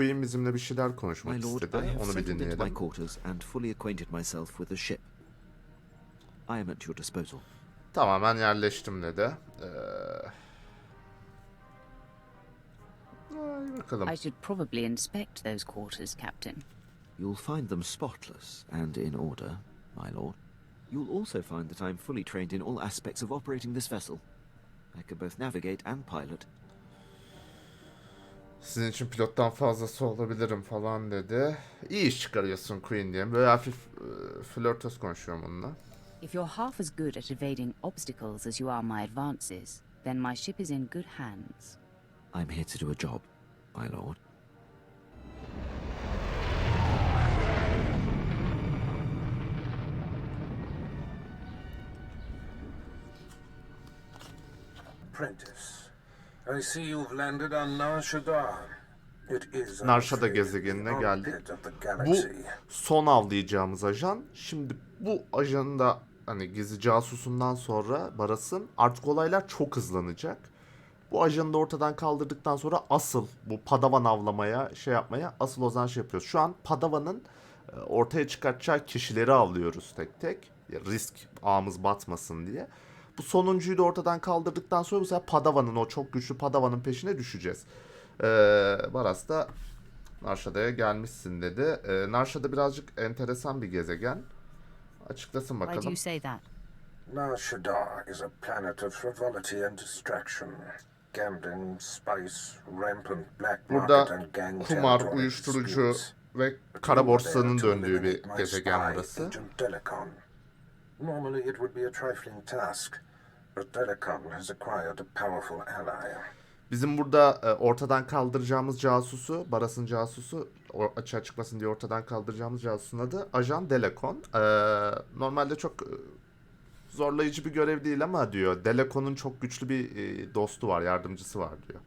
Queen bizimle bir şeyler My konuşmak lord, istedi. I have Onu bir settled into my dinleyelim. quarters and fully acquainted myself with the ship. I am at your disposal. Tamamen yerleştim dedi. Ee... Ay bakalım. I should probably inspect those quarters, Captain. You'll find them spotless and in order, my lord. You'll also find that I'm fully trained in all aspects of operating this vessel. I can both navigate and pilot. Sizin için pilottan fazlası olabilirim falan dedi. İyi iş çıkarıyorsun Queen diye. Böyle hafif e, flörtöz konuşuyorum onunla. If you're half as good at evading obstacles as you are my advances, then my ship is in good hands. I'm here to do a job, my lord. Apprentice, I see you've landed on Nar Shaddaa. It is I'm Narşada gezegenine geldik. Bu son avlayacağımız ajan. Şimdi bu ajanın da hani gizli casusundan sonra Baras'ın artık olaylar çok hızlanacak. Bu ajanı da ortadan kaldırdıktan sonra asıl bu Padawan avlamaya şey yapmaya asıl o zaman şey yapıyoruz. Şu an Padawan'ın e, ortaya çıkartacağı kişileri avlıyoruz tek tek. Risk ağımız batmasın diye. Bu sonuncuyu da ortadan kaldırdıktan sonra bu sefer Padawan'ın o çok güçlü Padawan'ın peşine düşeceğiz. Ee, Baras da Narşada'ya gelmişsin dedi. Ee, Narşada birazcık enteresan bir gezegen. Açıklasın Why do bakalım. you say that? Nar Shaddaa is a planet of frivolity and distraction. Gambling, spice, rampant black market Burada and gang kumar, territory uyuşturucu disputes. ve kara borsanın döndüğü bir gezegen burası. Normally it would be a trifling task, Bizim burada e, ortadan kaldıracağımız casusu, Baras'ın casusu, o açığa çıkmasın diye ortadan kaldıracağımız casusun adı Ajan Delacon. Ee, normalde çok e, zorlayıcı bir görev değil ama diyor Delacon'un çok güçlü bir e, dostu var, yardımcısı var diyor.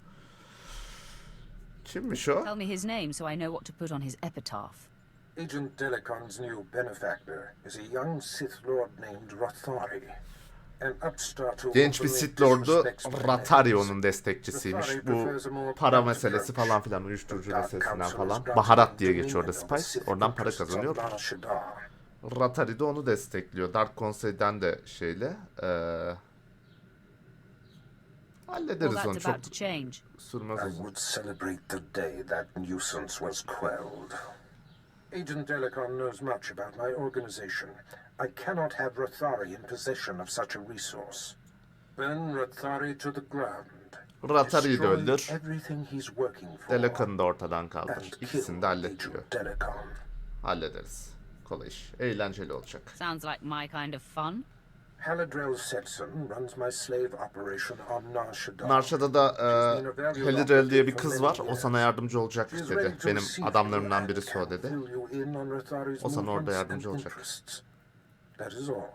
Kimmiş o? Tell me his name so I know what to put on his epitaph. Agent Delicon's new benefactor is a young Sith Lord named Rothari. Genç bir Sith Lord'u disrespects my Ratari enemies. onun destekçisiymiş. Bu para meselesi falan filan uyuşturucu meselesinden falan. Baharat diye geçiyor orada Spice. Oradan para kazanıyor. Ratari de onu destekliyor. Dark Konsey'den de şeyle. Eee Well, hallederiz onu. Çok sürmez uzun. would celebrate the day that nuisance was quelled. Agent Delicon knows much about my organization. I cannot have Rothari in possession of such a resource. Burn Rothari to the ground. Ratari'yi de Destroy öldür. everything he's working for. Delacon'u da ortadan kaldır. İkisini de kill hallet diyor. Agent Delicon. Hallederiz. Kolay iş. Eğlenceli olacak. Sounds like my kind of fun. Haladrel Setson runs my slave operation on Nar Shaddaa. Narşa'da da e, Helidrel diye bir kız var. O sana yardımcı olacak She is dedi. ready to Benim adamlarımdan you birisi o dedi. O sana orada yardımcı olacak. That is all.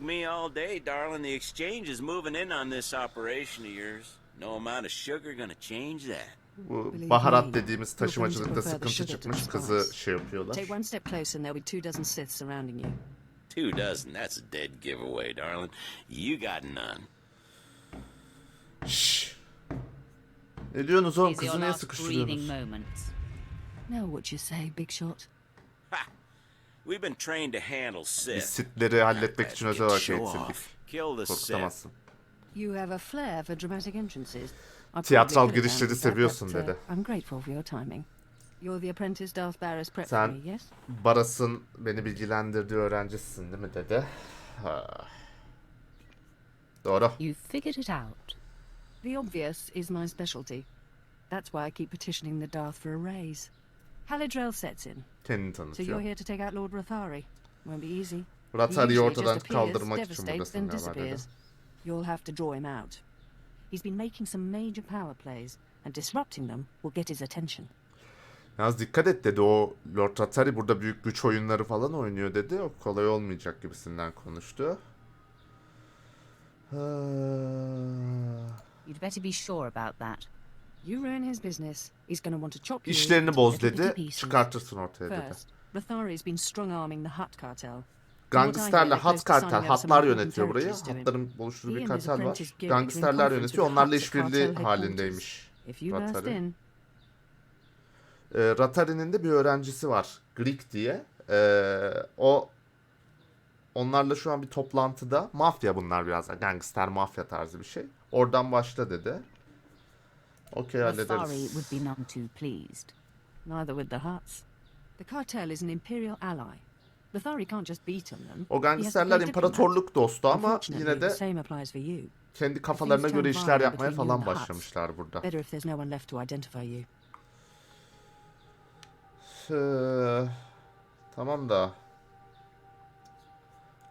Me all day, darling. The exchange is moving in on this operation of yours. No amount of sugar gonna change that. Bu baharat dediğimiz taşımacılıkta sıkıntı çıkmış. Kızı şey yapıyorlar. Take one step closer and there'll be two dozen Siths surrounding you. Two dozen. That's a dead giveaway, darling. You got none. Şşş. Ne diyorsunuz oğlum? Kızı niye sıkıştırıyorsunuz? moments. Know what you say, Big Shot? Ha! We've been trained to handle Biz Sith. sitleri halletmek için özel olarak Show eğitildik. off. Kill the Sith. Korkutamazsın. You have a flair for dramatic entrances. Tiyatral girişleri seviyorsun uh, dedi. I'm grateful for your timing. You're the apprentice Darth Barris prepped for Sen me, yes? Baras'ın beni bilgilendirdiği öğrencisin değil mi dedi. Ha. Doğru. You figured it out. The obvious is my specialty. That's why I keep petitioning the Darth for a raise. Haladrel sets in, Kendini so you're tanıtıyor. here to take out Lord Rothari. Won't be easy. Ratari'yi usually ortadan just appears, kaldırmak için devastates, buradasın then galiba dedi. disappears. You'll have to draw him out. He's been making some major power plays, and disrupting them will get his attention. Yalnız dikkat et dedi o Lord Ratari burada büyük güç oyunları falan oynuyor dedi. O kolay olmayacak gibisinden konuştu. Ha. You'd better be sure about that. You ruin his business, he's going to want to chop you İşlerini boz dedi. Çıkartırsın ortaya dedi. First, Rothari's been strong-arming the Hut cartel. Gangsterle hat kartel, hatlar yönetiyor burayı. Hatların oluşturduğu bir kartel var. Gangsterler yönetiyor. Onlarla işbirliği halindeymiş. Ratari. e, Ratari'nin de bir öğrencisi var. Greek diye. E, o onlarla şu an bir toplantıda. Mafya bunlar biraz. Gangster mafya tarzı bir şey. Oradan başla dedi. Okey hallederiz. would be none too pleased. Neither would the Huts. The cartel is an imperial ally. Lothari can't just beat on them. O He has to gangsterler diplomat. imparatorluk dostu ama Unfortunately, yine de same applies for you. kendi kafalarına göre işler yapmaya falan başlamışlar burada. Better if there's no one left to identify you. Ee, tamam da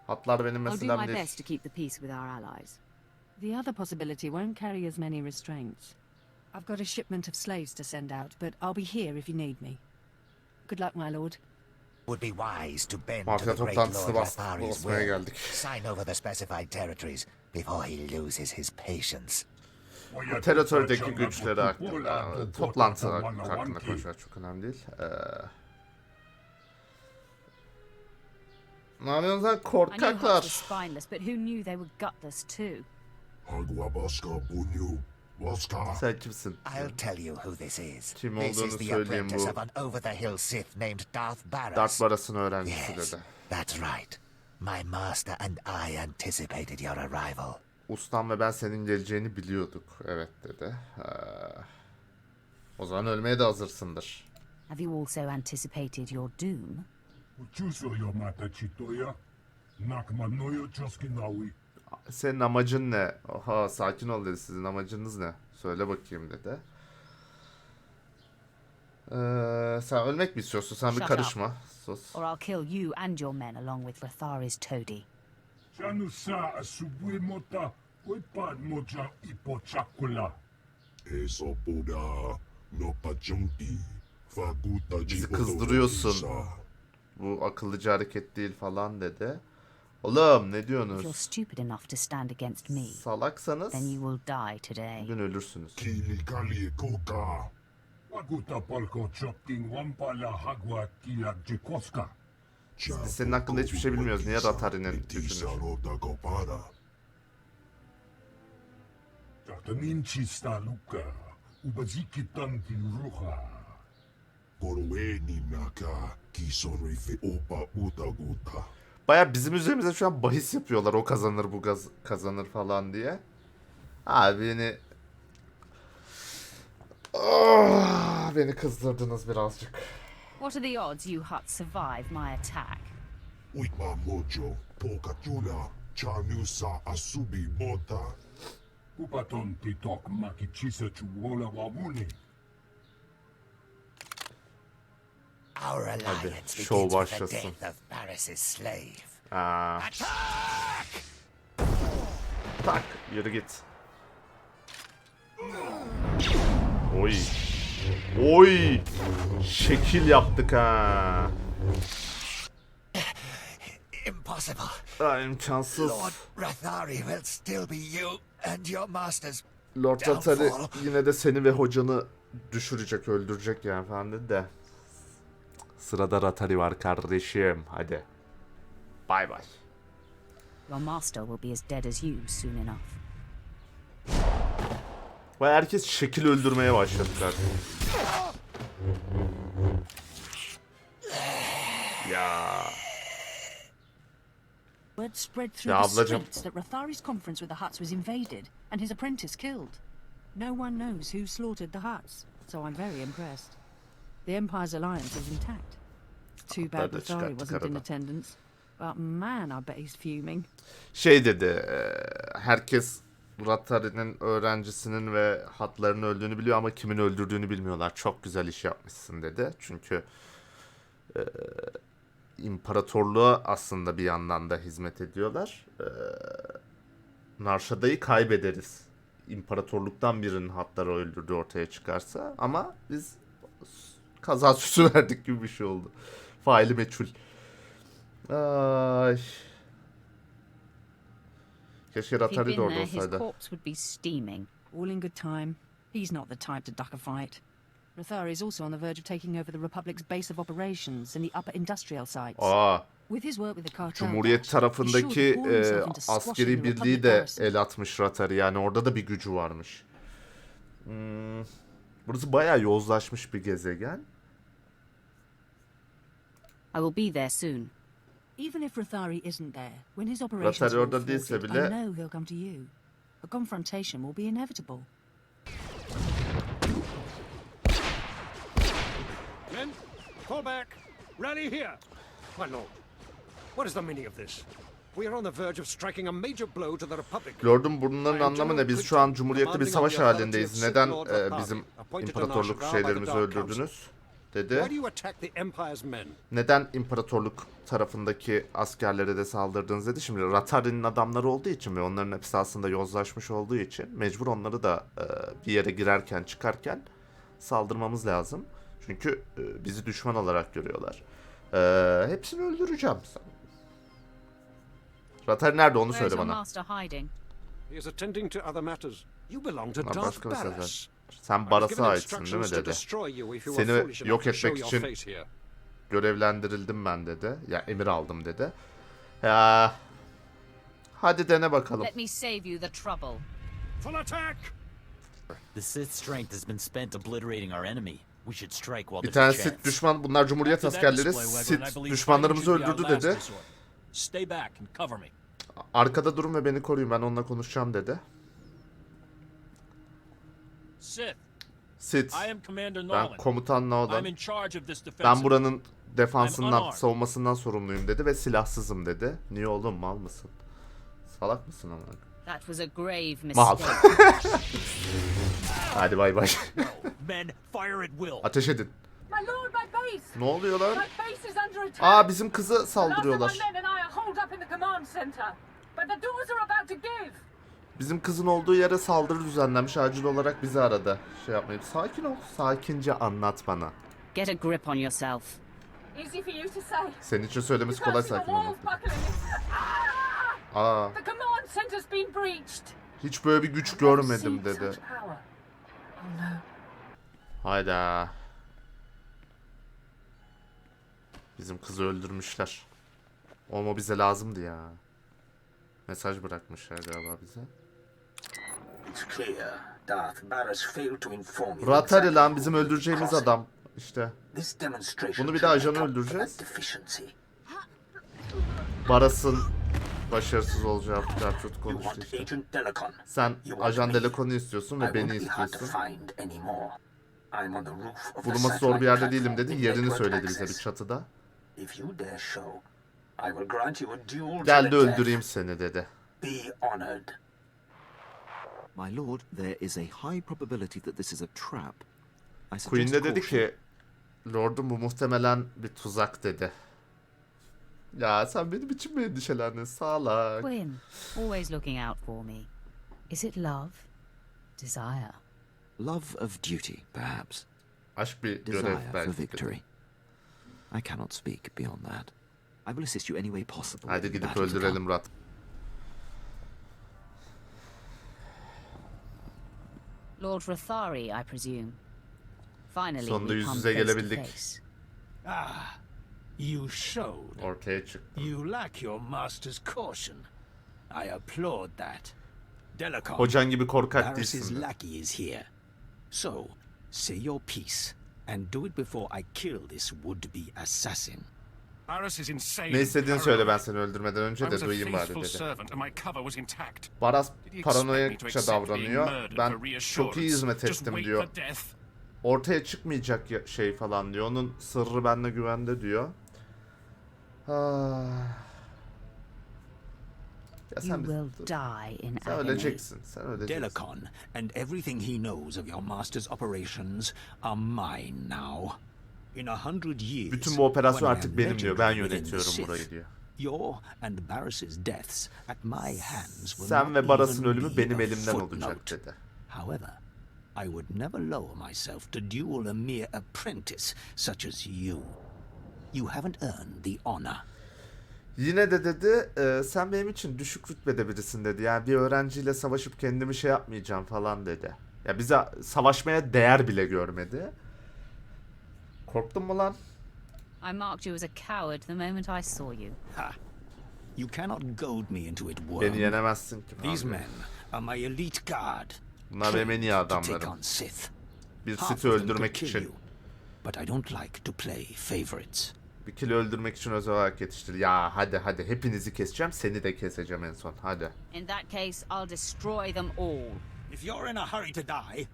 hatlar benim I'll do meselem my değil. best to keep the peace with our allies. The other possibility won't carry as many restraints. I've got a shipment of slaves to send out, but I'll be here if you need me. Good luck, my lord. Would be wise to bend Mafya to the great Lord basmaya will. Sign over the specified territories before he loses his patience. Teritördeki güçleri hakkında, toplantı hakkında konuşmak çok önemli değil. Ee, ne yapıyorsunuz lan I knew Huts korkaklar? were spineless, kimsin? I'll tell you who this is. Kim this olduğunu is the söyleyeyim apprentice bu. of an over-the-hill Sith named Darth Barras. Dark Baras'ın öğrencisi Yes, dedi. that's right. My master and I anticipated your arrival. Ustam ve ben senin geleceğini biliyorduk. Evet dedi. Ee, o zaman ölmeye de hazırsındır. Have you also anticipated your doom? Uchuso yo mata chitoya. Nakmanoyo choskinawi. Senin amacın ne? Oha sakin ol dedi. Sizin amacınız ne? Söyle bakayım dedi. Ee, sen ölmek mi istiyorsun? Sen bir Shut up. karışma. Sus. Or I'll kill you and your men along with Lothari's toady. Chanu sa asubwe mota. Wepad moja ipochakula. Eso buda. No pachunki. Faguta Bizi kızdırıyorsun. Bu akıllıca hareket değil falan dedi. Oğlum ne If you're diyorsunuz? stupid enough to stand against me, Salaksanız then you will die today. bugün ölürsünüz. Kili kali koka. Faguta palko chopking wampala hagwa kia jikoska. Biz senin hakkında hiçbir şey bilmiyoruz. Niye Ratari'nin düşünür? Tatanin chista luka. Ubaziki tanti ruha. Koroweni naka. Kisonri fe opa uta guta. Baya bizim üzerimize şu an bahis yapıyorlar. O kazanır bu gaz kazanır falan diye. Abi beni... Ah, beni kızdırdınız birazcık. What are the odds you Huts survive my attack? Uitma mojo. Pokatula. Chanusa asubi mota. Upaton titok makichisa chuola wamuni. Alliance show başlasın. Aa, tak yürü git. Oy. Oy. Şekil yaptık ha. Impossible. Aa, imkansız. Lord Rathari will still be you and your masters. Lord Ratari yine de seni ve hocanı düşürecek, öldürecek yani falan dedi de. Sırada Ratari var kardeşim. Hadi. Bay bay. Your master will be as dead as you soon enough. Ve herkes şekil öldürmeye başladılar. Ya Word spread through Ya the ablacım. streets that Rathari's conference with the Huts was invaded and his apprentice killed. No one knows who slaughtered the Huts, so I'm very impressed. The Empire's alliance is intact. Too bad çıkarttık wasn't in attendance. But man, I bet he's fuming. şey dedi. e, Herkes Ratari'nin öğrencisinin ve hatlarının öldüğünü biliyor ama kimin öldürdüğünü bilmiyorlar. Çok güzel iş yapmışsın dedi. Çünkü e, imparatorluğa aslında bir yandan da hizmet ediyorlar. E, Narşada'yı kaybederiz. İmparatorluktan birinin hatları öldürdüğü ortaya çıkarsa ama biz kaza süsü verdik gibi bir şey oldu. Faili meçhul. Ay. Keşke Ratari de orada olsaydı. corpse would be steaming. All in good time. He's not the type to duck a fight. Rathari is also on the verge of taking over the Republic's base of operations in the upper industrial sites. Aa, With his work with the cartel, Cumhuriyet tarafındaki e, askeri birliği de el atmış Ratari. Yani orada da bir gücü varmış. Hmm, Burası bayağı yozlaşmış bir gezegen. I will be there soon. Even if Rathari isn't there, when his operations Rathari orada değilse bile... I know he'll come to you. A confrontation will be inevitable. Men, fall back. Rally here. My lord, what is the meaning of this? We are on the verge of striking a major blow to the Republic. Lordum bunların anlamı ne? Biz şu an cumhuriyetli bir savaş halindeyiz. Neden e, bizim imparatorluk şeylerimizi öldürdünüz? Dedi. Neden imparatorluk tarafındaki askerlere de saldırdınız dedi. Şimdi Ratari'nin adamları olduğu için ve onların hepsi aslında yozlaşmış olduğu için mecbur onları da e, bir yere girerken çıkarken saldırmamız lazım. Çünkü e, bizi düşman olarak görüyorlar. E, hepsini öldüreceğim. Ratari nerede onu söyle bana. master hiding? He is attending to other matters. You belong to Bunlar Darth başka. Barras. Sen Baras'a aitsin değil mi dedi. Seni yok etmek için görevlendirildim ben dedi. Ya emir aldım dedi. Ya hadi dene bakalım. Let me save you the trouble. Full attack! The Sith strength has been spent obliterating our enemy. We should strike while Bir tane. Sith düşman bunlar Cumhuriyet askerleri Sith düşmanlarımızı öldürdü dedi. Stay back and cover me. Arkada durun ve beni koruyun ben onunla konuşacağım dedi. Sith, Sith I am Commander ben Nolan. komutan Nolan. Ben buranın defansından, savunmasından sorumluyum dedi ve silahsızım dedi. Niye oğlum mal mısın? Salak mısın ama? That was a grave mistake. Hadi bay bay. Men, fire at will. Ateş edin. My lord, my base! Ne oluyor lan? My base is under attack! Aa bizim kızı saldırıyorlar. Bizim kızın olduğu yere saldırı düzenlenmiş. Acil olarak bizi aradı. Şey yapmayıp sakin ol. Sakince anlat bana. Get a grip on yourself. Easy for you to say. Senin için söylemesi You kolay sakin olmak. Aa The command center's been breached. hiç böyle bir güç görmedim dedi. Oh. Hayda. Bizim kızı öldürmüşler. Olma bize lazımdı ya. Mesaj bırakmışlar galiba bize. Ratari lan bizim öldüreceğimiz adam. İşte. Bunu bir de ajanı öldüreceğiz. Baras'ın başarısız olacağı Gertrude konuştu işte. Sen ajan. Delacon'u istiyorsun ve beni istiyorsun. Bulunması zor bir yerde değilim dedi. in Yerini söyledi bize bir çatıda. Gel de to the death. öldüreyim seni dedi. Be honored. My lord, there is a high probability that this is a trap. I Queen de dedi ki Lordum bu muhtemelen bir tuzak dedi. Ya sen benim için mi endişelendin salak? Quinn, always looking out for me. Is it love? Desire? Love of duty, perhaps. Aşk bir görev Desire for belki. dedi. victory. I cannot speak beyond that. I will assist you any way possible. Hadi in the gidip battle to öldürelim Rat. Lord Rathari, I presume. Finally, Sonunda we yüz come yüze face gelebildik. Ah, you showed. Ortaya çık. You lack your master's caution. I applaud that. Delicon, Hocan gibi korkak Barris's değilsin. de. lackey is here. So, say your piece, and do it before I kill this would-be assassin. Barras is insane. Ne istediğini söyle ben seni öldürmeden önce de a duyayım bari faithful dedi. servant and my cover was intact. Baras Did he expect me to paranoyakça davranıyor. Ben çok iyi hizmet Just ettim wait diyor. for death. Ortaya çıkmayacak ya- şey falan diyor. Onun sırrı bende güvende diyor. Ah. Ya You sen, will biz- die in sen agony. öleceksin. Sen öleceksin. Delicon and everything he knows of your master's operations are mine now. In a hundred years, Bütün bu operasyon artık benim diyor. Ben yönetiyorum burayı diyor. Your and Barris's deaths at my hands will Sen ve Baras'ın ölümü be benim elimden olacak dedi. However, I would never lower myself to duel a mere apprentice such as you. You haven't earned the honor. Yine de dedi e, sen benim için düşük rütbede birisin dedi. Yani bir öğrenciyle savaşıp kendimi şey yapmayacağım falan dedi. Ya bize savaşmaya değer bile görmedi. Korktun mu lan? I marked you as a coward the moment I saw you. Ha! You cannot goad me into it, worm. Beni yenemezsin ki. These men are my elite guard. Bunlar benim en iyi trained to take adamlarım. on Sith. Bir Sith'i öldürmek kill için. you, But I don't like to play favorites. Bir kilo öldürmek için özel olarak yetiştir. Ya hadi hadi hepinizi keseceğim seni de keseceğim en son hadi. In that case, I'll destroy them all. If you're in a hurry to die,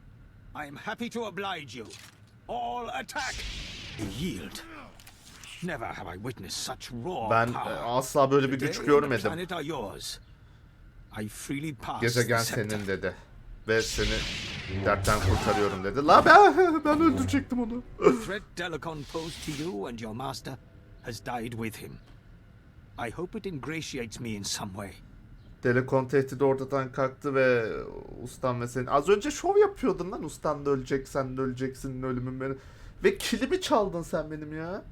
I am happy to oblige you. All attack! Yield. Never have I witnessed such raw Ben e, asla böyle bir güç görmedim. Gezegen senin dedi. Ve seni dertten kurtarıyorum dedi. La ben, ben öldürecektim onu. Threat Delicon posed to you and your master has died with him. I hope it ingratiates me in some way. Telekon tehdidi ortadan kalktı ve ustan ve senin... Az önce şov yapıyordun lan ustan da ölecek, sen de öleceksin, ölümün benim. Ve kilimi çaldın sen benim ya.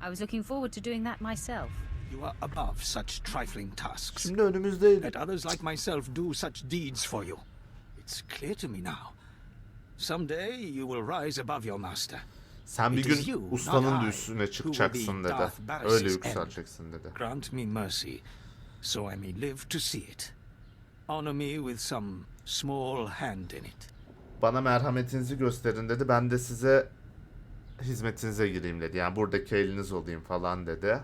I was looking forward to doing that myself. You are above such trifling tasks. Şimdi önümüzdeydi. Let others like myself do such deeds for you. It's clear to me now. Someday you will rise above your master. Sen bir gün ustanın üstüne çıkacaksın dedi. Öyle yükseleceksin dedi. Grant me mercy, so I may live to see it. Honor me with some small hand in it. Bana merhametinizi gösterin dedi. Ben de size hizmetinize gireyim dedi. Yani buradaki eliniz olayım falan dedi.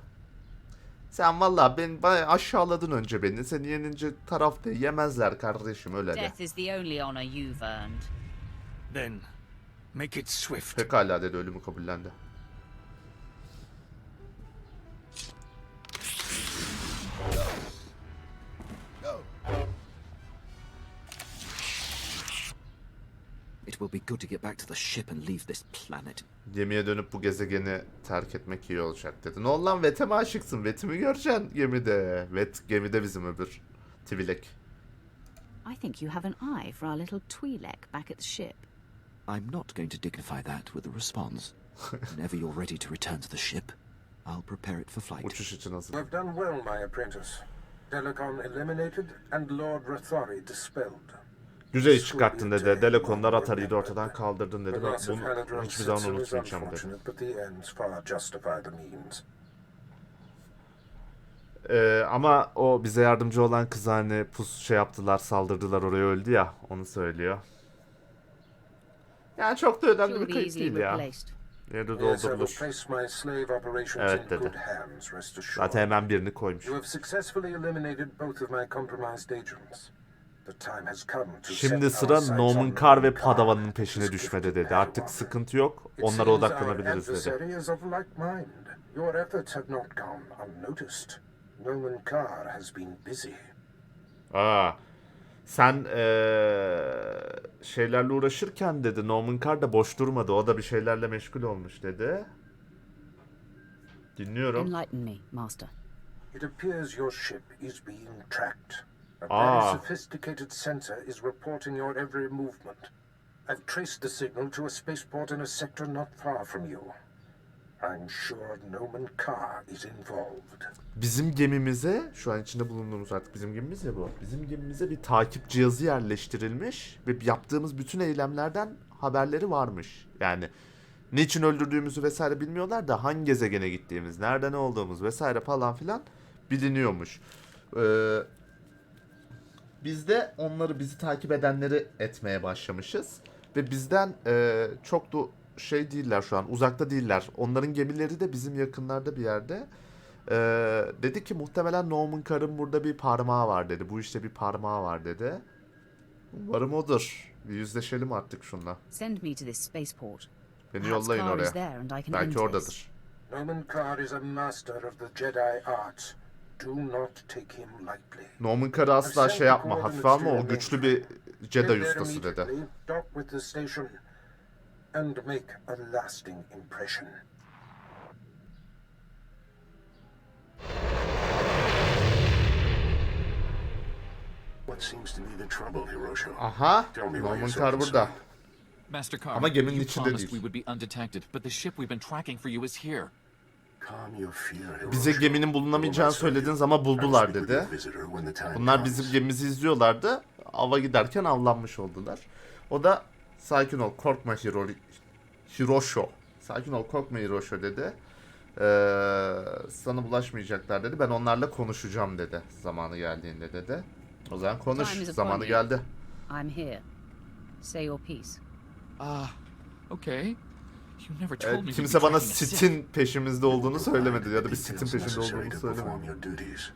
Sen valla ben aşağıladın önce beni. Seni yenince tarafta yemezler kardeşim öyle de. Death is the only honor you've earned. Then, make it swift. Pekala dedi ölümü kabullendi. It will be good to get back to the ship and leave this planet. Gemiye dönüp bu gezegeni terk etmek iyi olacak dedi. Ne oldu lan Vet'e mi aşıksın? Vet'i mi göreceksin gemide? Vet gemide bizim öbür. Tvilek. I think you have an eye for our little Twi'lek back at the ship. I'm not going to dignify that with a response. Whenever you're ready to return to the ship, I'll prepare it for flight. Uçuş için hazır. You have done well, my apprentice. Delicon eliminated and Lord Rathori dispelled. Güzel iş çıkarttın dedi. Delekonlar Atari'yi de ortadan kaldırdın dedi. Of bunu hiçbir zaman unutmayacağım dedi. Ee, ama o bize yardımcı olan kız hani pus şey yaptılar saldırdılar oraya öldü ya onu söylüyor. Yani çok da önemli bir kayıp değil ya. replaced. Yine de Yes, I will doldurulur. Evet dedi. Zaten hemen birini koymuş. Şimdi sıra Norman Carr ve this peşine düşmede dedi. Artık sıkıntı yok. Onlara odaklanabiliriz dedi. adversary is of like mind. Your efforts have not gone unnoticed. Norman Carr has been busy. Aa, sen eee, şeylerle uğraşırken dedi Norman Carr da boş durmadı. O da bir şeylerle meşgul olmuş dedi. Dinliyorum. Enlighten me, Master. It appears your ship is being tracked. A Ah. very sophisticated sensor is reporting your every movement. I've traced the signal to a spaceport in a sector not far from you. I'm sure Norman Carr is involved. Bizim gemimize, şu an içinde bulunduğumuz artık bizim gemimiz ya bu. Bizim gemimize bir takip cihazı yerleştirilmiş ve yaptığımız bütün eylemlerden haberleri varmış. Yani niçin öldürdüğümüzü vesaire bilmiyorlar da hangi gezegene gittiğimiz, nerede ne olduğumuz vesaire falan filan biliniyormuş. Ee, biz de onları bizi takip edenleri etmeye başlamışız ve bizden e, çok da şey değiller şu an uzakta değiller. Onların gemileri de bizim yakınlarda bir yerde. Ee, dedi ki muhtemelen Norman Carr'ın burada bir parmağı var dedi. Bu işte bir parmağı var dedi. Umarım odur. Bir yüzleşelim artık şunla. Send me to this spaceport. Beni yollayın oraya. Belki oradadır. Norman Carr is a master of the Jedi arts. Do not take him lightly. Norman Carr'ı asla şey yapma, hafife alma. O güçlü bir Jedi ustası dedi. immediately, Dock with the station and make a lasting impression. What seems to be the trouble, Hiroshi? Aha, Norman Carr burada. Master Carr, Ama geminin you içinde değil. Bize geminin bulunamayacağını söylediniz ama buldular dedi. Bunlar bizim gemimizi izliyorlardı. Ava giderken avlanmış oldular. O da sakin ol korkma Hiro Hirosho. Sakin ol korkma Hirosho dedi. Ee, sana bulaşmayacaklar dedi. Ben onlarla konuşacağım dedi. Zamanı geldiğinde dedi. O zaman konuş. Zamanı geldi. I'm here. Say your piece. Ah, okay. You never Evet, told me you'd be kimse bana. Sith'in peşimizde olduğunu söylemedi ya da bir feels peşinde to söylemedi. perform your duties.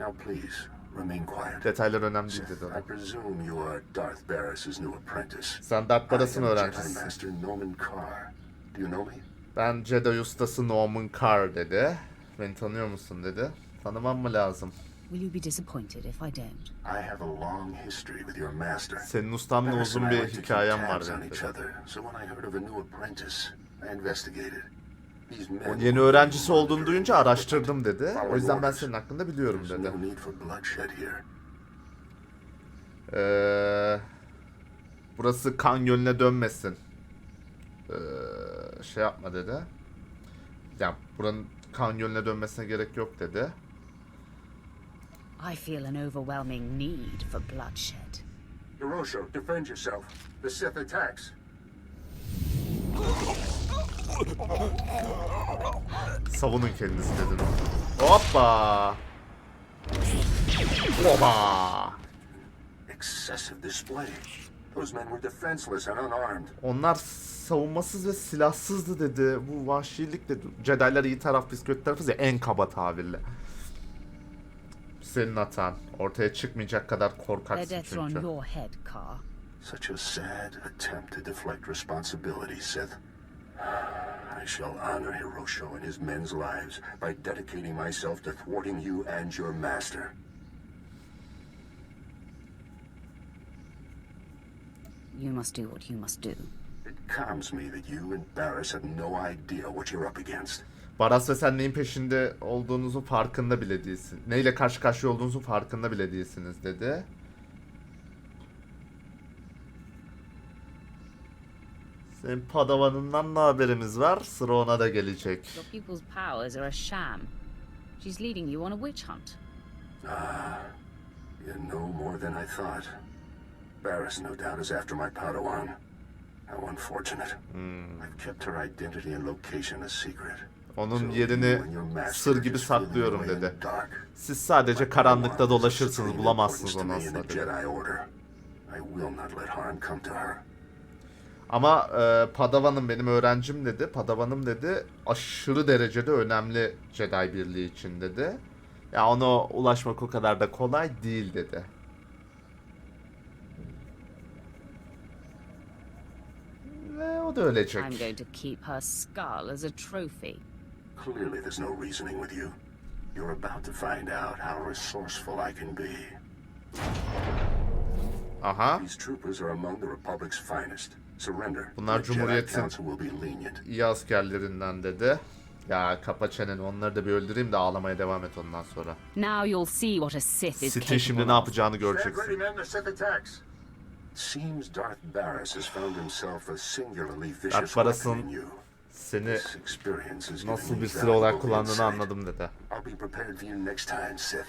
Now please, remain quiet. Detaylar önemli değil dedi I adam. presume you are Darth Barris's new apprentice. Sen Darth Jedi öğrencisisin. Ben Jedi ustası Norman Carr dedi. Beni tanıyor musun dedi. Tanımam mı lazım? Will you be disappointed if I don't? I have a long history with your master. Senin ustamla Barris uzun bir hikayem var dedi. So when I heard of a new apprentice, investigated. These men yeni öğrencisi olduğunu duyunca araştırdım dedi. O yüzden ben senin hakkında biliyorum There's dedi. no need for bloodshed here. Ee, burası kan gölüne dönmesin. Ee, şey yapma dedi. Yani buranın kan gölüne dönmesine gerek yok dedi. I feel an overwhelming need for bloodshed. Hiroshio, defend yourself. The Sith attacks. Savunun kendinizi dedim. Hoppa! Oba! Excessive display. Those men were defenseless and unarmed. Onlar savunmasız ve silahsızdı dedi. Bu vahşilik dedi. Jedi'lar iyi taraf biz kötü tarafız ya en kaba tabirle. Senin hatan. Ortaya çıkmayacak kadar korkaksın are on çünkü. your head, Carr. Such a sad attempt to deflect responsibility, Sith. I shall honor Hiroshio and his men's lives by dedicating myself to thwarting you and your master. You must do what you must do. It calms me that you and Barris have no idea what you're up against. Baras ve sen neyin peşinde olduğunuzun farkında bile değilsin. Neyle karşı karşıya olduğunuzun farkında bile değilsiniz dedi. Senin padavanından ne haberimiz var? Sıra ona da gelecek. Your pupil's powers are a sham. She's leading you on a witch hunt. Ah, you know more than I thought. Barris, no doubt, is after my Padawan. How unfortunate. I've kept her identity and location a secret. Onun yerini sır gibi saklıyorum dedi. Siz sadece karanlıkta dolaşırsınız, bulamazsınız onu asla dedi. Jedi Order. I will not let harm come to her. Ama e, Padavan'ım benim öğrencim dedi. Padavan'ım dedi aşırı derecede önemli Jedi Birliği için dedi. Ya ona ulaşmak o kadar da kolay değil dedi. Ve o da ölecek. I'm going to keep her skull as a trophy. Clearly, there's no reasoning with you. You're about to find out how resourceful I can be. Aha. These troopers are among the Republic's finest. Surrender. Bunlar Cumhuriyet'in Council will be lenient. iyi askerlerinden dedi. Ya kapa çeneni onları da bir öldüreyim de ağlamaya devam et ondan sonra. Now you'll see what a Sith is Sith'in şimdi capable ne of. yapacağını göreceksin. Seems Darth Barris has found himself a singularly vicious weapon in you. seni This experience is nasıl bir me silah olarak kullandığını insight. anladım dedi. I'll be prepared for you next time, Sith.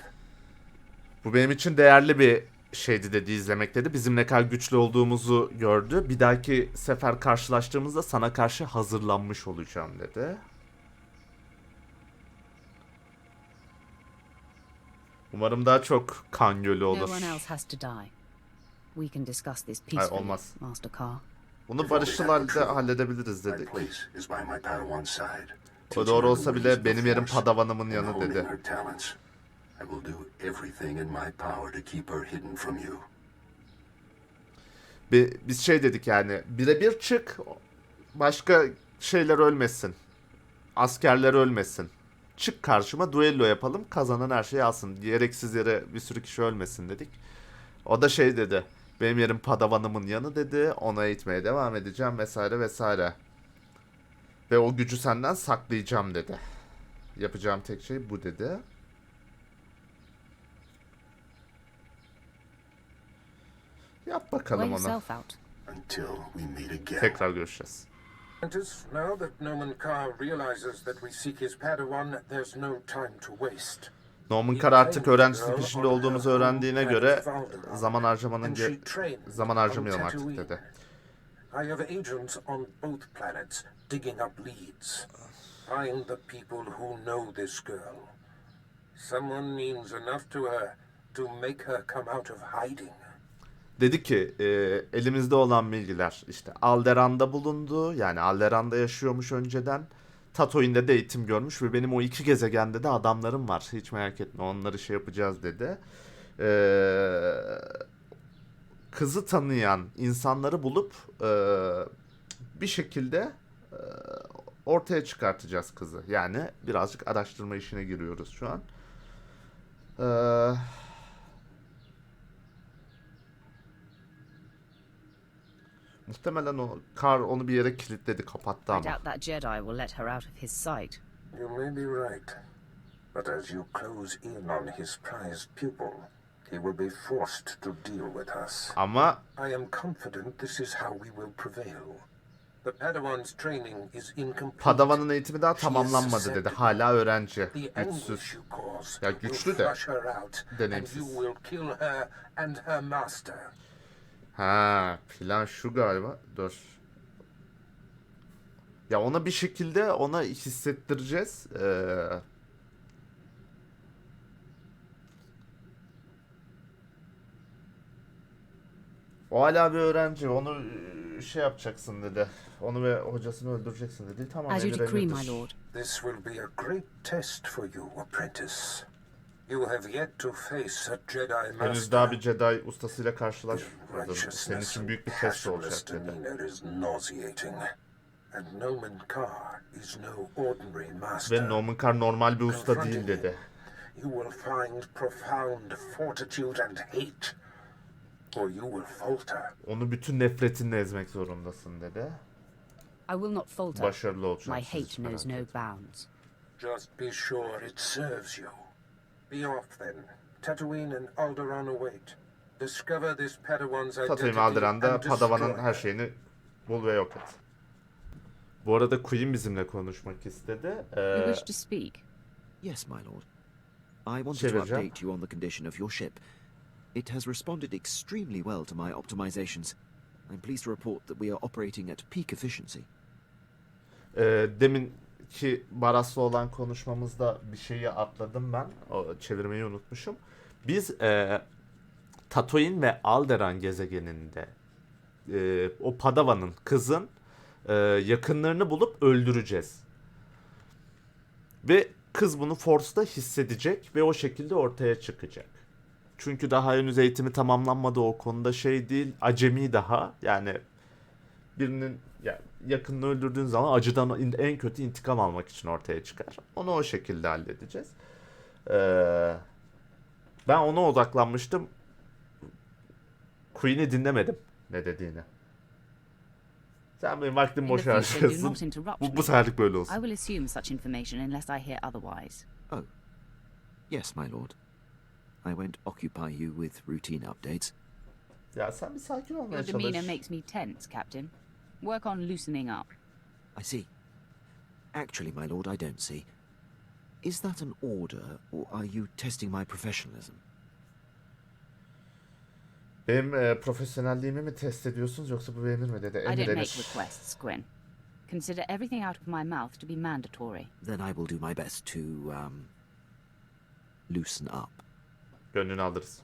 Bu benim için değerli bir şeydi dedi izlemek dedi. Bizim ne kadar güçlü olduğumuzu gördü. Bir dahaki sefer karşılaştığımızda sana karşı hazırlanmış olacağım dedi. Umarım daha çok kan gölü olur. Hayır olmaz. Bunu barışçıl halde halledebiliriz dedik. her olsa bile benim yerim padavanımın yanı dedi. I will do everything in my power to keep her hidden from you. Bi- Biz şey dedik yani birebir çık başka şeyler ölmesin. Askerler ölmesin. Çık karşıma duello yapalım kazanan her şeyi alsın. Gereksiz yere bir sürü kişi ölmesin dedik. O da şey dedi. Benim yerim padavanımın yanı dedi. Ona eğitmeye devam edeceğim vesaire vesaire. Ve o gücü senden saklayacağım dedi. Yapacağım tek şey bu dedi. Yap bakalım onu. yourself out. Until we meet again. Tekrar görüşeceğiz. Now that Noman Carr realizes that we seek his Padawan, there's no time to waste. Norman Carr artık öğrencisinin peşinde olduğumuzu öğrendiğine göre zaman harcamanın ge- zaman harcamayalım artık dedi. I have agents on both planets digging up leads. Find the people who know this girl. Someone means enough to her to make her come out of hiding. Dedi ki e, elimizde olan bilgiler işte Alderan'da bulundu. Yani Alderan'da yaşıyormuş önceden. Tatooine'de de eğitim görmüş ve benim o iki gezegende de adamlarım var. Hiç merak etme onları şey yapacağız dedi. Ee, kızı tanıyan insanları bulup e, bir şekilde e, ortaya çıkartacağız kızı. Yani birazcık araştırma işine giriyoruz şu an. Ee, muhtemelen o kar onu bir yere kilitledi, kapattı I ama. doubt that Jedi will let her out of his sight. You may be right. But as you close in on his prized pupil, he will be forced to deal with us. Ama I am confident this is how we will prevail. The Padawan's training is incomplete. Padawan'ın eğitimi daha tamamlanmadı dedi. Hala öğrenci. The Güçsüz. anguish you cause Ya will güçlü de flush her out, and deneyimsiz. you will kill her and her master. Ha, plan şu galiba. Dur. Ya ona bir şekilde ona hissettireceğiz. Ee, o hala bir öğrenci. Onu e, şey yapacaksın dedi. Onu ve hocasını öldüreceksin dedi. Tamam As you decree, my lord. This will be a great test for you, apprentice. Henüz master. daha bir Jedi ustasıyla karşılaşmadın. Senin için büyük bir test olacak dedi. And Noman Carr is no ordinary Ve master. Norman Carr normal bir usta değil dedi. You will find profound fortitude and hate, or you will falter. Onu bütün nefretinle ezmek zorundasın dedi. I will not falter. Başarılı olacaksın. My hate knows no bounds. Just be sure it serves you. Be off then. Tatooine and Alderaan await. Discover this Padawan's identity Tatooine Alderan'da and Padawan'ın her her. şeyini bul ve yok et. Bu arada Queen bizimle konuşmak istedi. You Ee, wish to speak? Yes, my lord. I wanted to Çevireceğim. update you on the condition of your ship. It has responded extremely well to my optimizations. I'm pleased to report that we are operating at peak efficiency. e, deminki Baras'la olan konuşmamızda bir şeyi atladım ben. O, çevirmeyi unutmuşum. Biz e, Tatooine ve Alderaan gezegeninde e, o Padawan'ın kızın e, yakınlarını bulup öldüreceğiz. Ve kız bunu Force'da hissedecek ve o şekilde ortaya çıkacak. Çünkü daha henüz eğitimi tamamlanmadı o konuda şey değil. Acemi daha. Yani birinin ya yakınını öldürdüğün zaman acıdan en kötü intikam almak için ortaya çıkar. Onu o şekilde halledeceğiz. Ee, ben ona odaklanmıştım. Queen'i dinlemedim ne dediğini. Sen benim vaktimi In the boş future, do harcıyorsun. Bu, bu seferlik böyle I olsun. will assume such information unless I hear otherwise. Oh. Yes, my lord. I won't occupy you with routine updates. Ya sen bir sakin olmaya Your çalış. demeanor makes me tense, Captain. Work on loosening up. I see. Actually, my lord, I don't see. Is that an order, or are you testing my professionalism? Benim e, profesyonelliğimi mi test ediyorsunuz yoksa bu bir emir mi dedi? I Emir don't make emir. requests, Gwyn. Consider everything out of my mouth to be mandatory. Then I will do my best to, um, loosen up. Gönlünü alırız.